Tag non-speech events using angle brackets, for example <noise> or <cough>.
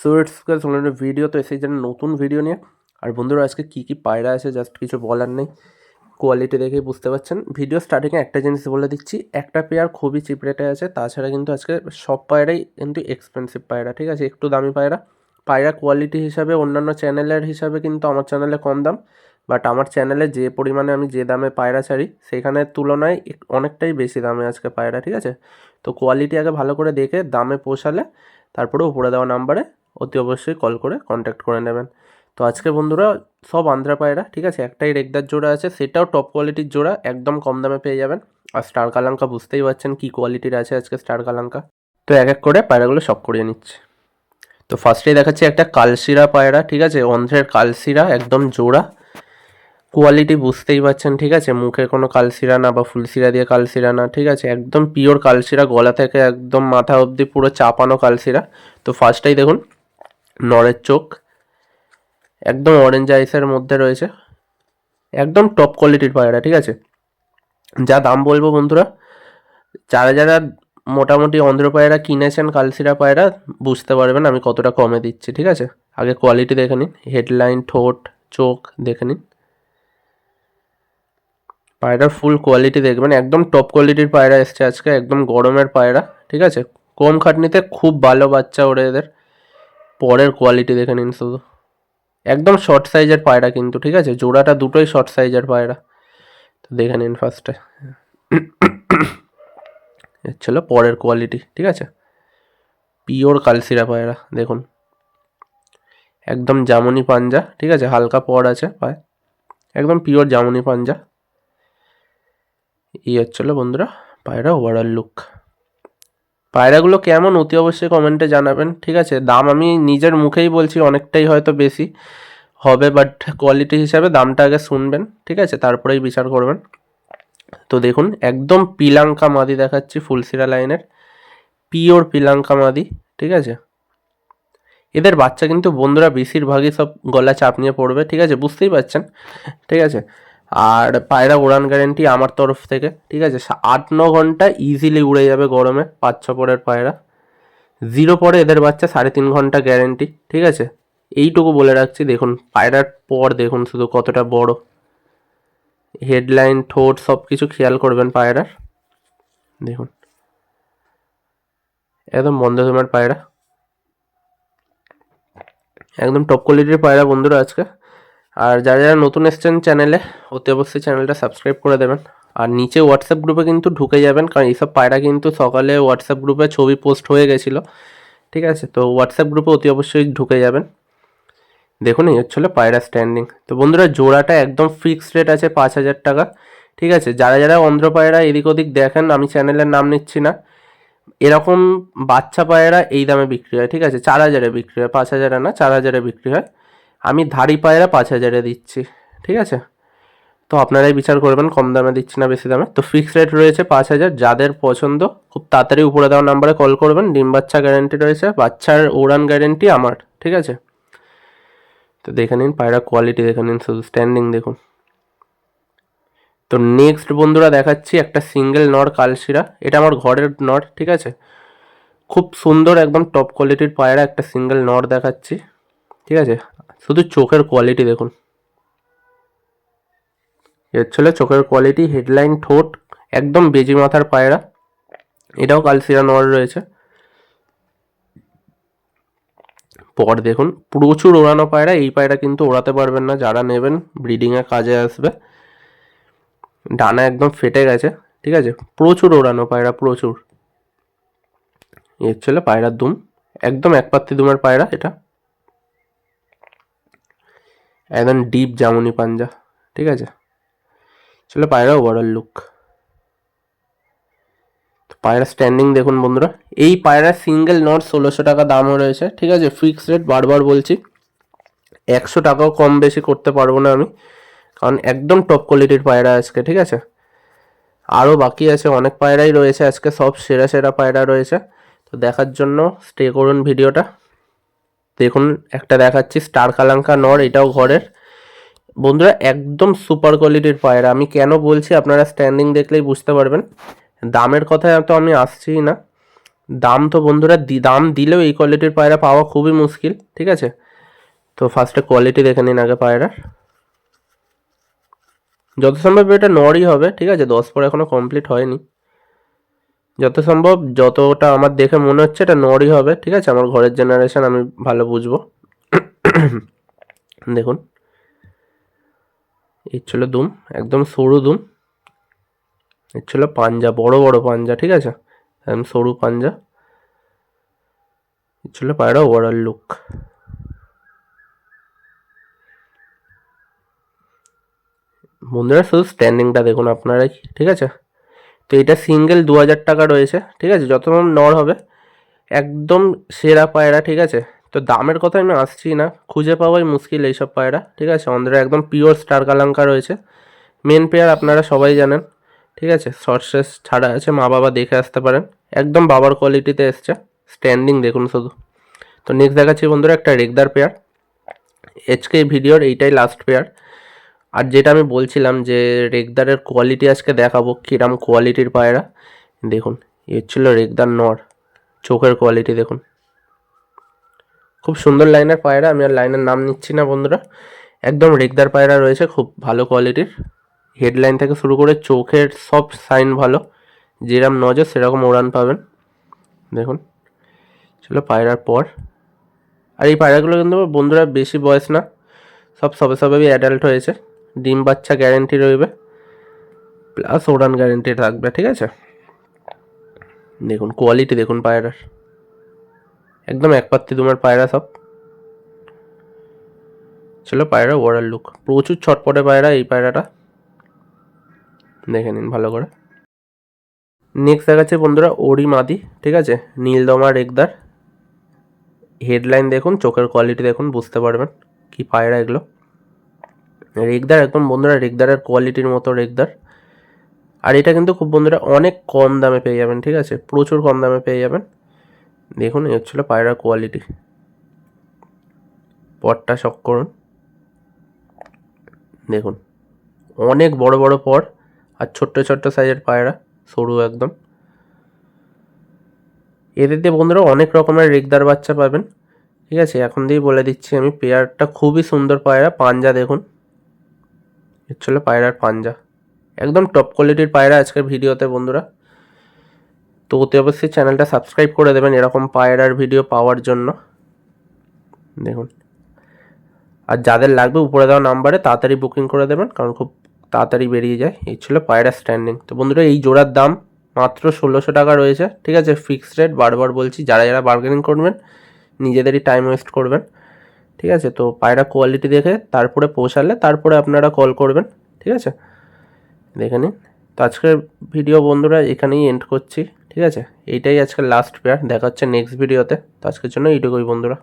So it's guys video তো এসে যেন নতুন ভিডিও নিয়ে। আর বন্ধুরা, আজকে কী কী পায়রা আছে জাস্ট কিছু বলার নেই। কোয়ালিটি দেখেই বুঝতে পারছেন। ভিডিও স্টার্টিংয়ে একটা জিনিস বলে দিচ্ছি, একটা পেয়ার খুবই চিপ রেটে আছে, তাছাড়া কিন্তু আজকে সব পায়রাই কিন্তু এক্সপেন্সিভ পায়রা, ঠিক আছে? একটু দামি পায়রা। পায়রা কোয়ালিটি হিসাবে, অন্যান্য চ্যানেলের হিসাবে কিন্তু আমার চ্যানেলে কম দাম। বাট আমার চ্যানেলে যে পরিমাণে আমি যে দামে পায়রা ছাড়ি সেখানের তুলনায় অনেকটাই বেশি দামে আজকে পায়রা, ঠিক আছে? তো কোয়ালিটি আগে ভালো করে দেখে, দামে পোষালে, তারপরে উপরে দেওয়া নাম্বারে অতি অবশ্যই কল করে কন্ট্যাক্ট করে নেবেন। তো আজকে বন্ধুরা সব আন্ধ্রা পায়রা, ঠিক আছে? একটাই রেগদার জোড়া আছে, সেটাও টপ কোয়ালিটির জোড়া, একদম কম দামে পেয়ে যাবেন। আর স্টার কালাঙ্কা বুঝতেই পারছেন কী কোয়ালিটির আছে আজকে স্টার কালাঙ্কা। তো এক এক করে পায়রাগুলো শখ করিয়ে নিচ্ছে। তো ফার্স্টেই দেখাচ্ছি একটা কালশিরা পায়রা, ঠিক আছে? অন্ধ্রের কালশিরা, একদম জোড়া। কোয়ালিটি বুঝতেই পারছেন, ঠিক আছে? মুখে কোনো কালশিরা না বা ফুলশিরা দিয়ে কালশিরা না, ঠিক আছে? একদম পিওর কালশিরা, গলা থেকে একদম মাথা অবধি পুরো চাপানো কালশিরা। তো ফার্স্টেই দেখুন নরের চোখ, একদম অরেঞ্জ আইসের মধ্যে রয়েছে, একদম টপ কোয়ালিটির পায়রা ঠিক আছে? যা দাম বলব বন্ধুরা, যারা যারা মোটামুটি অন্ধ্র পায়রা কিনেছেন কালসিরা পায়রা, বুঝতে পারবেন আমি কতটা কমে দিচ্ছি, ঠিক আছে? আগে কোয়ালিটি দেখে নিন হেডলাইন ঠোঁট, চোখ দেখে নিন। পায়রার ফুল কোয়ালিটি দেখবেন, একদম টপ কোয়ালিটির পায়রা এসছে আজকে, একদম গরমের পায়রা, ঠিক আছে? কম খাটনিতে খুব ভালো বাচ্চা ওরে এদের। পরের কোয়ালিটি দেখে নিন শুধু। একদম শর্ট সাইজের পায়রা কিন্তু, ঠিক আছে? জোড়াটা দুটোই শর্ট সাইজের পায়রা। তো দেখে নিন ফার্স্টে ছিল পরের কোয়ালিটি ঠিক আছে? পিওর কালসিরা পায়রা, দেখুন। একদম জামুনি পাঞ্জা, ঠিক আছে? হালকা পর আছে পায়ে। একদম পিওর জামুনি পাঞ্জা। এই হচ্ছিল বন্ধুরা, পায়রা ওভারঅল লুক পায়রাগুলো কেমন, অতি অবশ্যই কমেন্টে জানাবেন, ঠিক আছে? দাম আমি নিজের মুখেই বলছি, অনেকটাই হয়তো বেশি হবে বাট কোয়ালিটি হিসাবে দামটা আগে শুনবেন, ঠিক আছে? তারপরেই বিচার করবেন। তো দেখুন, একদম পিলাঙ্কা মাদি দেখাচ্ছি ফুলসিরা লাইনের, পিওর পিলাঙ্কা মাদি, ঠিক আছে? এদের বাচ্চা কিন্তু বন্ধুরা বেশিরভাগই সব গলা চাপ নিয়ে পড়বে, ঠিক আছে? বুঝতেই পারছেন, ঠিক আছে? আর পায়রা উড়ান গ্যারেন্টি আমার তরফ থেকে, ঠিক আছে? আট ন ঘণ্টা ইজিলি উড়ে যাবে গরমে, পাঁচ ছ পরের পায়রা। জিরো পরে এদের বাচ্চা সাড়ে তিন ঘণ্টা গ্যারেন্টি ঠিক আছে? এইটুকু বলে রাখছি, দেখুন, পায়রার পর দেখুন শুধু কতটা বড়। হেডলাইন ঠোঁট সব কিছু খেয়াল করবেন পায়রার। দেখুন। একদম বন্ধ তোমার পায়রা। একদম টপ কোয়ালিটির পায়রা বন্ধুরা আজকে। আর যারা যারা নতুন এসছেন চ্যানেলে অতি অবশ্যই চ্যানেলটা সাবস্ক্রাইব করে দেবেন। আর নিচে হোয়াটসঅ্যাপ গ্রুপে কিন্তু ঢুকে যাবেন, কারণ এইসব পায়রা কিন্তু সকালে হোয়াটসঅ্যাপ গ্রুপে ছবি পোস্ট হয়ে গেছিল। ঠিক আছে? তো হোয়াটসঅ্যাপ গ্রুপে অতি অবশ্যই ঢুকে যাবেন। দেখুন, এই হচ্ছিল পায়রা স্ট্যান্ডিং তো বন্ধুরা, জোড়াটা একদম ফিক্সড রেট আছে পাঁচ হাজার টাকা। ঠিক আছে? যারা যারা অন্ধ্র পায়রা এদিক ওদিক দেখেন, আমি চ্যানেলের নাম নিচ্ছি না। এরকম বাচ্চা পায়রা এই দামে বিক্রি হয়। ঠিক আছে? চার হাজারে বিক্রি হয়। পাঁচ হাজারে না, চার হাজারে বিক্রি হয়। আমি ধাড়ি পায়রা পাঁচ হাজারে দিচ্ছি, ঠিক আছে? তো আপনারাই বিচার করবেন, কম দামে দিচ্ছি না বেশি দামে। তো ফিক্সড রেট রয়েছে পাঁচ হাজার, যাদের পছন্দ, খুব তাড়াতাড়ি উপরে দেওয়া নাম্বারে কল করবেন। ডিম বাচ্চা গ্যারেন্টি রয়েছে, বাচ্চার উড়ান গ্যারেন্টি আমার, ঠিক আছে? তো দেখে নিন, পায়রা কোয়ালিটি দেখে নিন, শুধু স্ট্যান্ডিং দেখুন। তো নেক্সট বন্ধুরা দেখাচ্ছি একটা সিঙ্গেল নর কালশিরা। এটা আমার ঘরের নর, ঠিক আছে? খুব সুন্দর, একদম টপ কোয়ালিটির পায়রা একটা সিঙ্গেল নর দেখাচ্ছি, ঠিক আছে? শুধু চোখের কোয়ালিটি দেখুন। এর ছিল চোখের কোয়ালিটি হেডলাইন ঠোঁট, একদম বেজি মাথার পায়রা। এটাও কালশিরা নর রয়েছে। পর দেখুন, প্রচুর ওড়ানো পায়রা, এই পায়রা কিন্তু ওড়াতে পারবেন না। যারা নেবেন ব্রিডিংয়ে কাজে আসবে। ডানা একদম ফেটে গেছে, ঠিক আছে? প্রচুর ওড়ানো পায়রা, প্রচুর। এর ছিল পায়রার দুম, একদম এক পাত্তি দুমের পায়রা এটা। একদম ডিপ জামুনি পাঞ্জা, ঠিক আছে? ছিল পায়রা ওভারঅল লুক পায়রা স্ট্যান্ডিং দেখুন বন্ধুরা। এই পায়রা সিঙ্গেল নট ষোলোশো টাকা দামও রয়েছে, ঠিক আছে? ফিক্স রেট বারবার বলছি। একশো টাকাও কম বেশি করতে পারব না আমি, কারণ একদম টপ কোয়ালিটির পায়রা আজকে, ঠিক আছে? আরও বাকি আছে, অনেক পায়রাই রয়েছে আজকে, সব সেরা সেরা পায়রা রয়েছে। তো দেখার জন্য স্টে করুন ভিডিওটা। দেখুন, একটা দেখাচ্ছি, স্টার কালাঙ্কা নর, এটাও ঘরের। বন্ধুরা, একদম সুপার কোয়ালিটির পায়রা আমি কেন বলছি আপনারা স্ট্যান্ডিং দেখলেই বুঝতে পারবেন। দামের কথায় তো আমি আসছিই না। দাম তো বন্ধুরা দাম দিলেও এই কোয়ালিটির পায়রা পাওয়া খুবই মুশকিল, ঠিক আছে? তো ফার্স্টে কোয়ালিটি দেখে নিন আগে পায়রার যত সম্ভব এটা নরই হবে, ঠিক আছে? দশ পর এখনও কমপ্লিট হয়নি। যত সম্ভব যতটা আমার দেখে মনে হচ্ছে এটা নরই হবে, ঠিক আছে? আমার ঘরের জেনারেশন আমি ভালো বুঝব। <coughs> দেখুন। এর ছিল দুম, একদম সরু দুম। এর ছিল পাঞ্জা, বড় বড় পাঞ্জা, ঠিক আছে? একদম সরু পাঞ্জা। এর ছিল পায়রা ওভারঅল লুক বন্ধুরা, শুধু স্ট্যান্ডিংটা দেখুন আপনারাই, ঠিক আছে? তো এটা সিঙ্গেল দু হাজার টাকা রয়েছে, ঠিক আছে? যত নর হবে, একদম সেরা পায়রা, ঠিক আছে? তো দামের কথা আমি আসছি না, খুঁজে পাওয়াই মুশকিল এইসব পায়রা, ঠিক আছে? আমাদের একদম পিওর স্টার কালাঙ্কা রয়েছে। মেন পেয়ার আপনারা সবাই জানেন, ঠিক আছে? সর্সেস ছাড়া আছে, মা বাবা দেখে আসতে পারেন। একদম বাবার কোয়ালিটিতে এসছে স্ট্যান্ডিং দেখুন শুধু। তো নেক্সট দেখাচ্ছি বন্ধুরা একটা রেগদার পেয়ার আজকে এই ভিডিওর এইটাই লাস্ট পেয়ার আর যেটা আমি বলছিলাম যে রেগদারের কোয়ালিটি আজকে দেখাবো কিরাম কোয়ালিটির পায়রা। দেখুন, এ ছিল রেগদার নর, চোখের কোয়ালিটি দেখুন। খুব সুন্দর লাইনের পায়রা, আমি আর লাইনের নাম নিচ্ছি না বন্ধুরা। একদম রেগদার পায়রা রয়েছে, খুব ভালো কোয়ালিটির হেডলাইন থেকে শুরু করে চোখের সব সাইন ভালো যেরকম নজর সেরকম ওড়ান পাবেন। দেখুন, ছিল পায়রার পর। আর এই পায়রাগুলো কিন্তু বন্ধুরা বেশি বয়স না, সব সবে সবেই অ্যাডাল্ট হয়েছে। ডিম বাচ্চা গ্যারেন্টি রইবে প্লাস ওড়ান গ্যারেন্টি থাকবে, ঠিক আছে? দেখুন কোয়ালিটি দেখুন পায়রার। একদম এক পাত্তি তোমার পায়রা সব। ছিল পায়রা ওভারঅল লুক প্রচুর ছটপটে পায়রা এই পায়রাটা। দেখে নিন ভালো করে। নেক্সট দেখাচ্ছে বন্ধুরা ওরি মাদি, ঠিক আছে? নীলদমা রেগদার। হেডলাইন দেখুন, চোখের কোয়ালিটি দেখুন, বুঝতে পারবেন কি পায়রা এগুলো। রেগদার, একদম বন্ধুরা রেগদারের কোয়ালিটির মতো রেগদার। আর এটা কিন্তু খুব বন্ধুরা অনেক কম দামে পেয়ে যাবেন, ঠিক আছে? প্রচুর কম দামে পেয়ে যাবেন। দেখুন, এই হচ্ছিল পায়রার কোয়ালিটি পরটা শক করুন। দেখুন, অনেক বড় বড় পর আর ছোট্ট ছোট্ট সাইজের পায়রা, সরু একদম। এদের দিয়ে বন্ধুরা অনেক রকমের রেগদার বাচ্চা পাবেন, ঠিক আছে? এখন দিয়েই বলে দিচ্ছি আমি, পেয়ারটা খুবই সুন্দর পায়রা, পাঞ্জা দেখুন। এর ছিল পায়রার পাঞ্জা। একদম টপ কোয়ালিটির পায়রা আজকের ভিডিওতে বন্ধুরা। তো অতি অবশ্যই চ্যানেলটা সাবস্ক্রাইব করে দেবেন এরকম পায়রার ভিডিও পাওয়ার জন্য। দেখুন। আর যাদের লাগবে উপরে দেওয়া নাম্বারে তাড়াতাড়ি বুকিং করে দেবেন, কারণ খুব তাড়াতাড়ি বেরিয়ে যায়। এই ছিল পায়রা স্ট্যান্ডিং তো বন্ধুরা, এই জোড়ার দাম মাত্র ষোলোশো টাকা রয়েছে। ঠিক আছে ফিক্সড রেট বারবার বলছি, যারা যারা বার্গেনিং করবেন, নিজেদেরই টাইম ওয়েস্ট করবেন। ঠিক আছে? তো পায়রা কোয়ালিটি দেখে তারপরে পৌঁছালে তারপরে আপনারা কল করবেন, ঠিক আছে? দেখে নিন। তো আজকের ভিডিও বন্ধুরা এখানেই এন্ড করছি, ঠিক আছে? এইটাই আজকের লাস্ট পেয়ার দেখা হচ্ছে নেক্সট ভিডিওতে তো আজকের জন্য এইটুকুই বন্ধুরা।